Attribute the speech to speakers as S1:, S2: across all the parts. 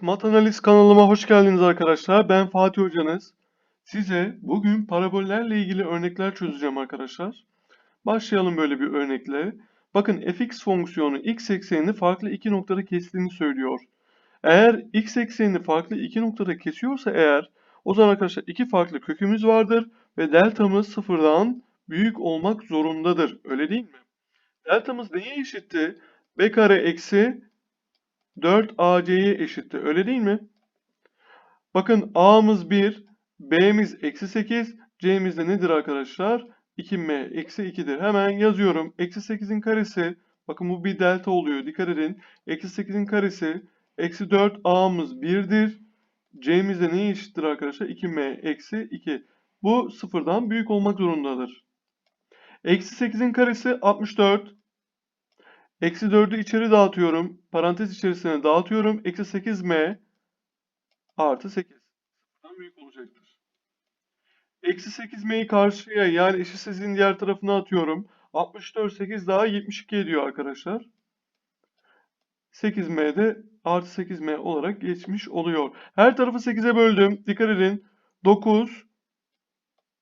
S1: Mat Analiz kanalıma hoş geldiniz arkadaşlar. Ben Fatih Hocanız. Size bugün parabollerle ilgili örnekler çözeceğim arkadaşlar. Başlayalım böyle bir örnekle. Bakın fx fonksiyonu x eksenini farklı iki noktada kestiğini söylüyor. Eğer x eksenini farklı iki noktada kesiyorsa eğer o zaman arkadaşlar iki farklı kökümüz vardır ve deltamız sıfırdan büyük olmak zorundadır. Öyle değil mi? Deltamız neye eşitti? b kare eksi 4AC'ye eşitti. Öyle değil mi? Bakın A'mız 1, B'miz eksi 8, C'miz de nedir arkadaşlar? 2M eksi 2'dir. Hemen yazıyorum. Eksi 8'in karesi, bakın bu bir delta oluyor. Dikkat edin. Eksi 8'in karesi, eksi 4 A'mız 1'dir. C'miz de neye eşittir arkadaşlar? 2M eksi 2. Bu sıfırdan büyük olmak zorundadır. Eksi 8'in karesi 64. Eksi 4'ü içeri dağıtıyorum. Parantez içerisine dağıtıyorum. Eksi 8m artı 8. Sıfırdan büyük olacaktır. Eksi 8m'yi karşıya yani eşitsizliğin diğer tarafına atıyorum. 64 8 daha 72 ediyor arkadaşlar. 8m de artı 8m olarak geçmiş oluyor. Her tarafı 8'e böldüm. Dikkat edin. 9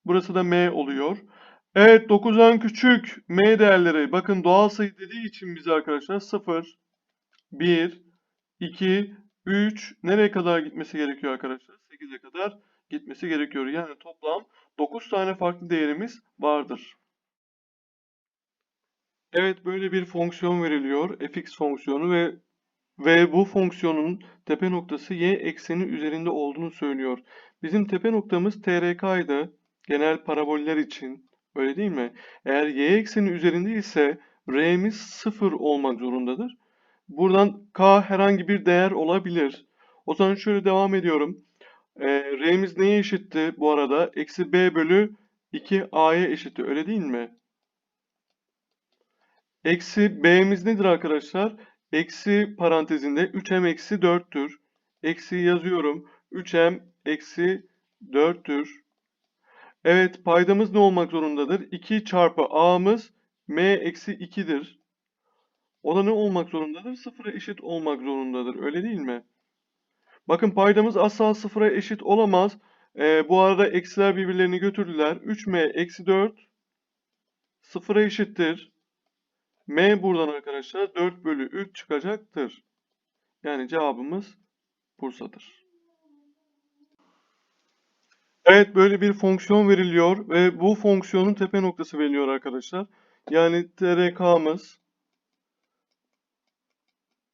S1: burası da m oluyor. Evet 9'dan küçük m değerleri bakın doğal sayı dediği için bize arkadaşlar 0, 1, 2, 3 nereye kadar gitmesi gerekiyor arkadaşlar? 8'e kadar gitmesi gerekiyor. Yani toplam 9 tane farklı değerimiz vardır. Evet böyle bir fonksiyon veriliyor. fx fonksiyonu ve ve bu fonksiyonun tepe noktası y ekseni üzerinde olduğunu söylüyor. Bizim tepe noktamız trk'ydı genel paraboller için. Öyle değil mi? Eğer y ekseni üzerinde ise r'miz 0 olmak zorundadır. Buradan k herhangi bir değer olabilir. O zaman şöyle devam ediyorum. E, r'miz neye eşitti bu arada? Eksi b bölü 2a'ya eşitti. Öyle değil mi? Eksi b'miz nedir arkadaşlar? Eksi parantezinde 3m eksi 4'tür. Eksi yazıyorum. 3m eksi 4'tür. Evet paydamız ne olmak zorundadır? 2 çarpı a'mız m eksi 2'dir. O da ne olmak zorundadır? Sıfıra eşit olmak zorundadır. Öyle değil mi? Bakın paydamız asla sıfıra eşit olamaz. Ee, bu arada eksiler birbirlerini götürdüler. 3m eksi 4 sıfıra eşittir. m buradan arkadaşlar 4 bölü 3 çıkacaktır. Yani cevabımız Bursa'dır. Evet böyle bir fonksiyon veriliyor ve bu fonksiyonun tepe noktası veriliyor arkadaşlar. Yani TRK'mız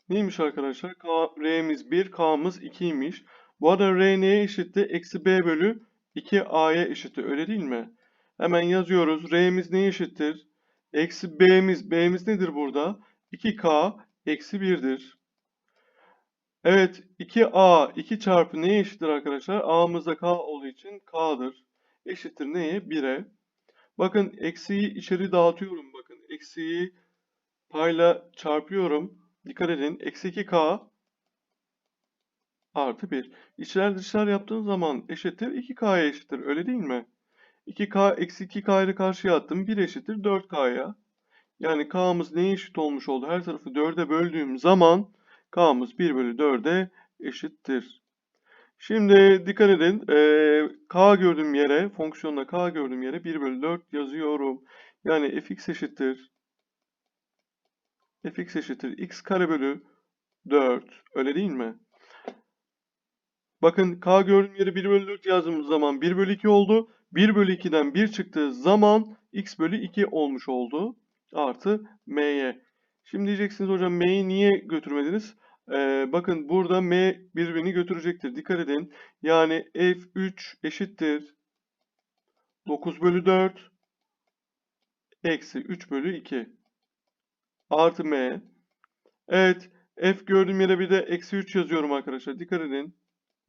S1: neymiş arkadaşlar? K, R'miz 1, K'mız 2'ymiş. Bu arada R neye eşitti? Eksi B bölü 2A'ya eşitti. Öyle değil mi? Hemen yazıyoruz. R'miz neye eşittir? Eksi B'miz. B'miz nedir burada? 2K eksi 1'dir. Evet 2a 2 çarpı neye eşittir arkadaşlar? a'mızda k olduğu için k'dır. Eşittir neye? 1'e. Bakın eksiyi içeri dağıtıyorum. Bakın eksiyi payla çarpıyorum. Dikkat edin. Eksi 2k artı 1. İçler dışlar yaptığım zaman eşittir 2k'ya eşittir. Öyle değil mi? 2k eksi 2k'yı karşıya attım. 1 eşittir 4k'ya. Yani k'mız neye eşit olmuş oldu? Her tarafı 4'e böldüğüm zaman K'mız 1 bölü 4'e eşittir. Şimdi dikkat edin. E, K gördüğüm yere, fonksiyonda K gördüğüm yere 1 bölü 4 yazıyorum. Yani fx eşittir. fx eşittir x kare bölü 4. Öyle değil mi? Bakın k gördüğüm yere 1 bölü 4 yazdığımız zaman 1 bölü 2 oldu. 1 bölü 2'den 1 çıktığı zaman x bölü 2 olmuş oldu. Artı m'ye. Şimdi diyeceksiniz hocam m'yi niye götürmediniz? Ee, bakın burada m birbirini götürecektir. Dikkat edin. Yani f3 eşittir. 9 bölü 4 eksi 3 bölü 2 artı m. Evet. F gördüğüm yere bir de eksi 3 yazıyorum arkadaşlar. Dikkat edin.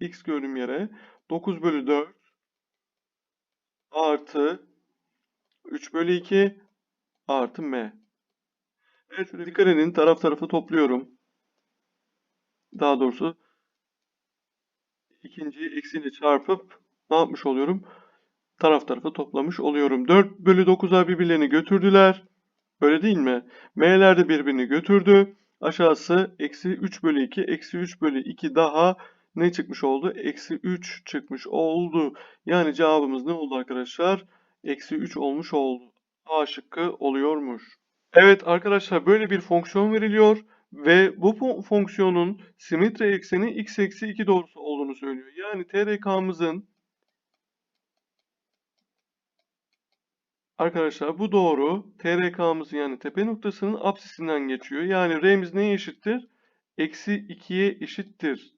S1: X gördüğüm yere 9 bölü 4 artı 3 bölü 2 artı m. Evet dikkat edin taraf tarafı topluyorum. Daha doğrusu ikinciyi eksiyle çarpıp ne yapmış oluyorum? Taraf tarafı toplamış oluyorum. 4 bölü 9'a birbirlerini götürdüler. Öyle değil mi? M'ler de birbirini götürdü. Aşağısı eksi 3 bölü 2. Eksi 3 bölü 2 daha ne çıkmış oldu? Eksi 3 çıkmış oldu. Yani cevabımız ne oldu arkadaşlar? Eksi 3 olmuş oldu. A şıkkı oluyormuş. Evet arkadaşlar böyle bir fonksiyon veriliyor ve bu fon- fonksiyonun simetri ekseni x eksi 2 doğrusu olduğunu söylüyor. Yani TRK'mızın Arkadaşlar bu doğru. TRK'mızın yani tepe noktasının apsisinden geçiyor. Yani R'miz neye eşittir? Eksi 2'ye eşittir.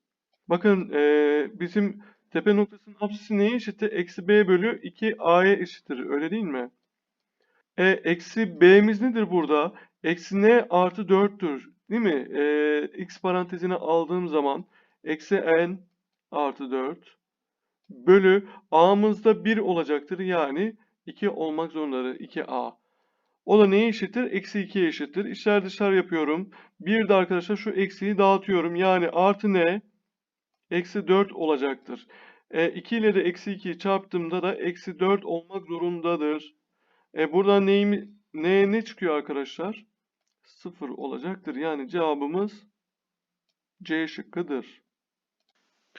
S1: Bakın eee, bizim tepe noktasının apsisi neye eşittir? Eksi B bölü 2A'ya eşittir. Öyle değil mi? E, eksi B'miz nedir burada? Eksi N artı 4'tür. Değil mi? E, X parantezine aldığım zaman eksi N artı 4 bölü A'mızda 1 olacaktır. Yani 2 olmak zorundadır. 2A. O da neye eşittir? Eksi 2'ye eşittir. İçler dışlar yapıyorum. Bir de arkadaşlar şu eksiyi dağıtıyorum. Yani artı ne? Eksi 4 olacaktır. E, 2 ile de eksi 2'yi çarptığımda da eksi 4 olmak zorundadır. E, buradan neyimi, ne, ne çıkıyor arkadaşlar? 0 olacaktır. Yani cevabımız C şıkkıdır.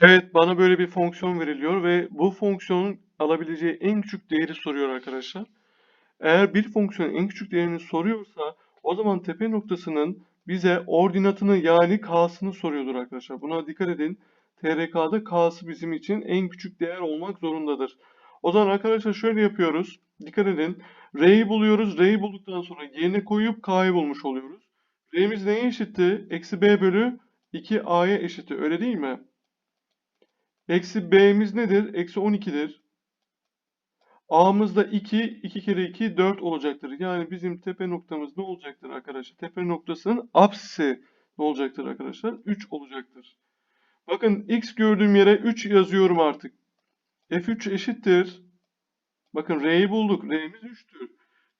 S1: Evet bana böyle bir fonksiyon veriliyor ve bu fonksiyonun alabileceği en küçük değeri soruyor arkadaşlar. Eğer bir fonksiyonun en küçük değerini soruyorsa o zaman tepe noktasının bize ordinatını yani k'sını soruyordur arkadaşlar. Buna dikkat edin. TRK'da k'sı bizim için en küçük değer olmak zorundadır. O zaman arkadaşlar şöyle yapıyoruz. Dikkat edin. R'yi buluyoruz. R'yi bulduktan sonra yerine koyup k'yı bulmuş oluyoruz. R'miz neye eşitti? Eksi b bölü 2a'ya eşitti. Öyle değil mi? Eksi b'miz nedir? Eksi 12'dir. A'mız da 2, 2 kere 2, 4 olacaktır. Yani bizim tepe noktamız ne olacaktır arkadaşlar? Tepe noktasının apsisi ne olacaktır arkadaşlar? 3 olacaktır. Bakın x gördüğüm yere 3 yazıyorum artık. F3 eşittir. Bakın R'yi bulduk. R'miz 3'tür.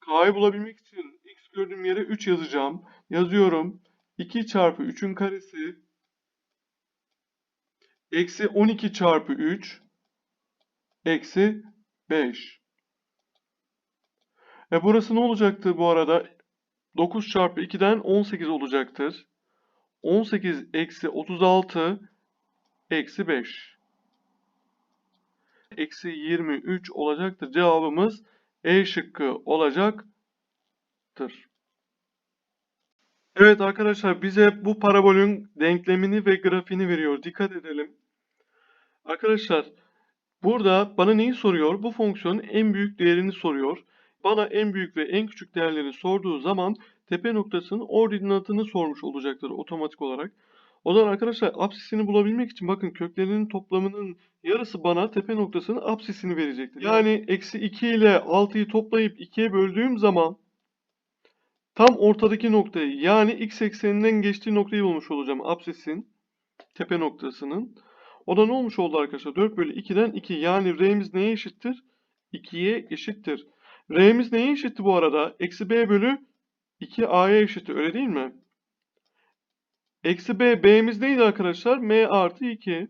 S1: K'yı bulabilmek için x gördüğüm yere 3 yazacağım. Yazıyorum. 2 çarpı 3'ün karesi eksi 12 çarpı 3 eksi 5. E burası ne olacaktı bu arada? 9 çarpı 2'den 18 olacaktır. 18 eksi 36 eksi 5. Eksi 23 olacaktır. Cevabımız E şıkkı olacaktır. Evet arkadaşlar bize bu parabolün denklemini ve grafiğini veriyor. Dikkat edelim. Arkadaşlar burada bana neyi soruyor? Bu fonksiyonun en büyük değerini soruyor. Bana en büyük ve en küçük değerlerini sorduğu zaman tepe noktasının ordinatını sormuş olacaktır otomatik olarak. O zaman arkadaşlar apsisini bulabilmek için bakın köklerinin toplamının yarısı bana tepe noktasının apsisini verecektir. Yani eksi 2 ile 6'yı toplayıp 2'ye böldüğüm zaman tam ortadaki noktayı yani x ekseninden geçtiği noktayı bulmuş olacağım apsisin tepe noktasının. O da ne olmuş oldu arkadaşlar? 4 bölü 2'den 2 yani r'miz neye eşittir? 2'ye eşittir. R'miz neye eşitti bu arada? Eksi b bölü 2a'ya eşitti öyle değil mi? Eksi b, b'miz neydi arkadaşlar? m artı 2.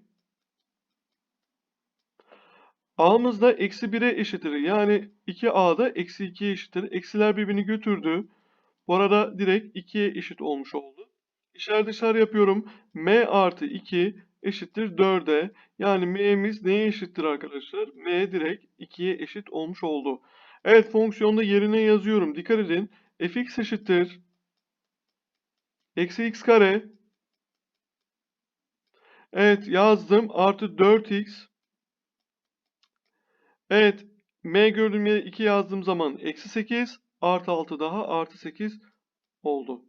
S1: A'mız da eksi 1'e eşittir. Yani 2a da eksi 2'ye eşittir. Eksiler birbirini götürdü. Bu arada direkt 2'ye eşit olmuş oldu. İşler dışarı yapıyorum. m artı 2 eşittir 4'e. Yani m'miz neye eşittir arkadaşlar? m direkt 2'ye eşit olmuş oldu. Evet fonksiyonda yerine yazıyorum. Dikkat edin. fx eşittir. Eksi x kare. Evet yazdım. Artı 4x. Evet. M gördüğüm yere 2 yazdığım zaman eksi 8. Artı 6 daha artı 8 oldu.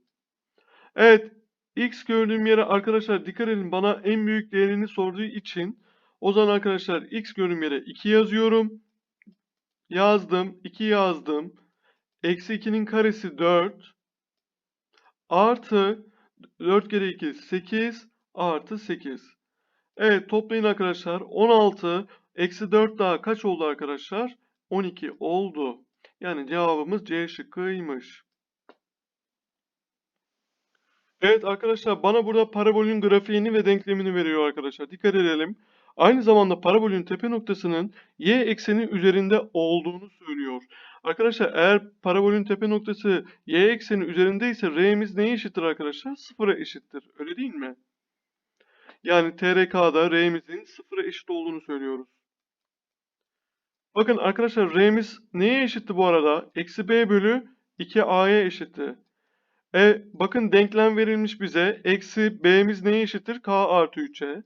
S1: Evet. X gördüğüm yere arkadaşlar dikkat edin bana en büyük değerini sorduğu için o zaman arkadaşlar x gördüğüm yere 2 yazıyorum. Yazdım. 2 yazdım. Eksi 2'nin karesi 4. Artı 4 kere 2 8 artı 8. Evet toplayın arkadaşlar. 16 eksi 4 daha kaç oldu arkadaşlar? 12 oldu. Yani cevabımız C şıkkıymış. Evet arkadaşlar bana burada parabolün grafiğini ve denklemini veriyor arkadaşlar. Dikkat edelim. Aynı zamanda parabolün tepe noktasının y ekseni üzerinde olduğunu söylüyor. Arkadaşlar eğer parabolün tepe noktası y ekseni üzerindeyse r'miz neye eşittir arkadaşlar? Sıfıra eşittir. Öyle değil mi? Yani TRK'da r'mizin sıfıra eşit olduğunu söylüyoruz. Bakın arkadaşlar r'miz neye eşitti bu arada? Eksi b bölü 2a'ya eşitti. E bakın denklem verilmiş bize. Eksi b'miz neye eşittir? k artı 3'e.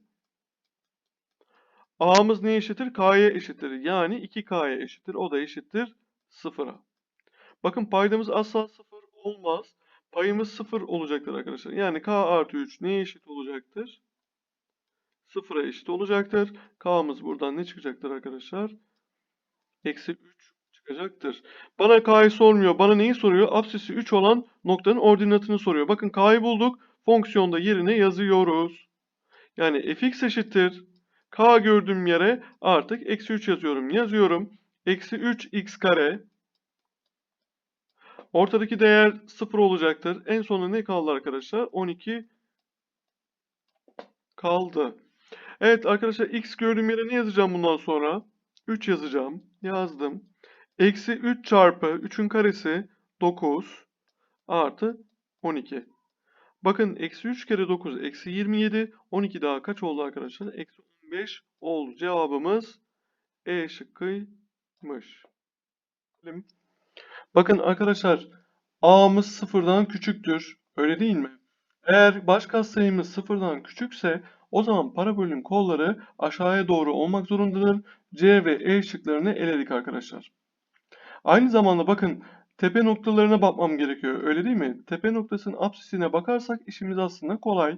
S1: a'mız neye eşittir? k'ya eşittir. Yani 2k'ya eşittir. O da eşittir 0'a. Bakın paydamız asla 0 olmaz. Payımız 0 olacaktır arkadaşlar. Yani k artı 3 neye eşit olacaktır? 0'a eşit olacaktır. K'mız buradan ne çıkacaktır arkadaşlar? Eksi 3 çıkacaktır. Bana K'yı sormuyor. Bana neyi soruyor? Apsisi 3 olan noktanın ordinatını soruyor. Bakın K'yı bulduk. Fonksiyonda yerine yazıyoruz. Yani fx eşittir. K gördüğüm yere artık eksi 3 yazıyorum. Yazıyorum. Eksi 3x kare. Ortadaki değer 0 olacaktır. En sonunda ne kaldı arkadaşlar? 12 kaldı. Evet arkadaşlar x gördüğüm yere ne yazacağım bundan sonra? 3 yazacağım. Yazdım. Eksi 3 çarpı 3'ün karesi 9 artı 12. Bakın eksi 3 kere 9 eksi 27. 12 daha kaç oldu arkadaşlar? Eksi 15 oldu. Cevabımız E şıkkıymış. Bakın arkadaşlar A'mız sıfırdan küçüktür. Öyle değil mi? Eğer baş katsayımız sıfırdan küçükse o zaman parabolün kolları aşağıya doğru olmak zorundadır. C ve E şıklarını eledik arkadaşlar. Aynı zamanda bakın tepe noktalarına bakmam gerekiyor. Öyle değil mi? Tepe noktasının apsisine bakarsak işimiz aslında kolay.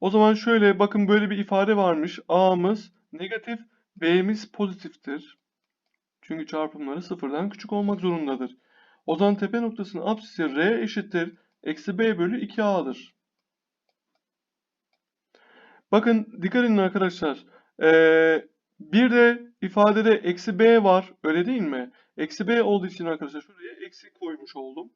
S1: O zaman şöyle bakın böyle bir ifade varmış. A'mız negatif, B'miz pozitiftir. Çünkü çarpımları sıfırdan küçük olmak zorundadır. O zaman tepe noktasının apsisi R eşittir. Eksi B bölü 2A'dır. Bakın dikkat edin arkadaşlar. Ee, bir de ifadede eksi B var. Öyle değil mi? Eksi B olduğu için arkadaşlar şuraya eksi koymuş oldum.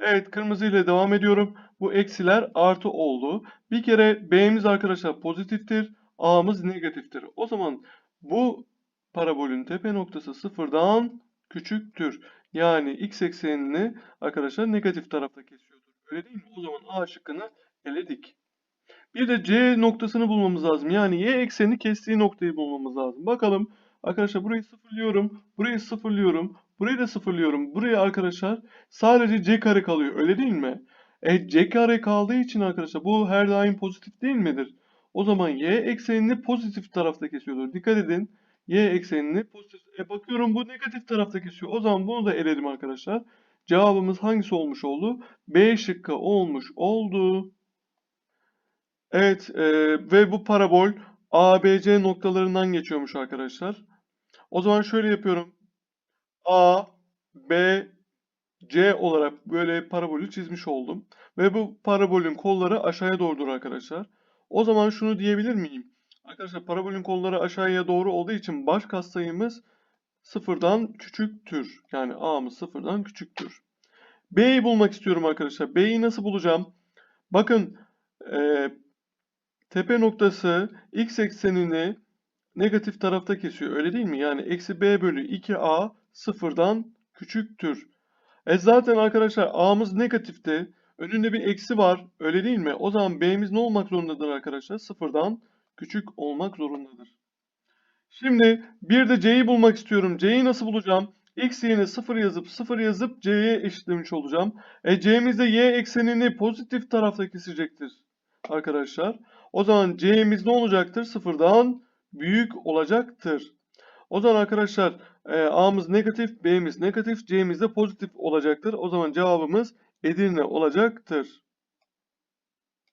S1: Evet kırmızı ile devam ediyorum. Bu eksiler artı oldu. Bir kere B'miz arkadaşlar pozitiftir. A'mız negatiftir. O zaman bu parabolün tepe noktası sıfırdan küçüktür. Yani x eksenini arkadaşlar negatif tarafta kesiyordur. Öyle değil mi? O zaman A şıkkını eledik. Bir de C noktasını bulmamız lazım. Yani y eksenini kestiği noktayı bulmamız lazım. Bakalım arkadaşlar burayı sıfırlıyorum. Burayı sıfırlıyorum. Burayı da sıfırlıyorum. Buraya arkadaşlar sadece C kare kalıyor. Öyle değil mi? E C kare kaldığı için arkadaşlar bu her daim pozitif değil midir? O zaman y eksenini pozitif tarafta kesiyordur. Dikkat edin. Y eksenini pozitif. E bakıyorum bu negatif tarafta kesiyor. O zaman bunu da eledim arkadaşlar. Cevabımız hangisi olmuş oldu? B şıkkı olmuş oldu. Evet e, ve bu parabol ABC noktalarından geçiyormuş arkadaşlar. O zaman şöyle yapıyorum. A, B, C olarak böyle parabolü çizmiş oldum. Ve bu parabolün kolları aşağıya doğrudur arkadaşlar. O zaman şunu diyebilir miyim? Arkadaşlar parabolün kolları aşağıya doğru olduğu için baş katsayımız sıfırdan küçüktür. Yani A'mız sıfırdan küçüktür. B'yi bulmak istiyorum arkadaşlar. B'yi nasıl bulacağım? Bakın e, tepe noktası x eksenini negatif tarafta kesiyor. Öyle değil mi? Yani eksi b bölü 2a sıfırdan küçüktür. E zaten arkadaşlar a'mız negatifti. Önünde bir eksi var. Öyle değil mi? O zaman b'miz ne olmak zorundadır arkadaşlar? Sıfırdan küçük olmak zorundadır. Şimdi bir de c'yi bulmak istiyorum. c'yi nasıl bulacağım? x yerine 0 yazıp 0 yazıp c'ye eşitlemiş olacağım. E c'miz de y eksenini pozitif tarafta kesecektir arkadaşlar. O zaman c'miz ne olacaktır? Sıfırdan büyük olacaktır. O zaman arkadaşlar e, a'mız negatif, b'miz negatif, c'miz de pozitif olacaktır. O zaman cevabımız Edirne olacaktır.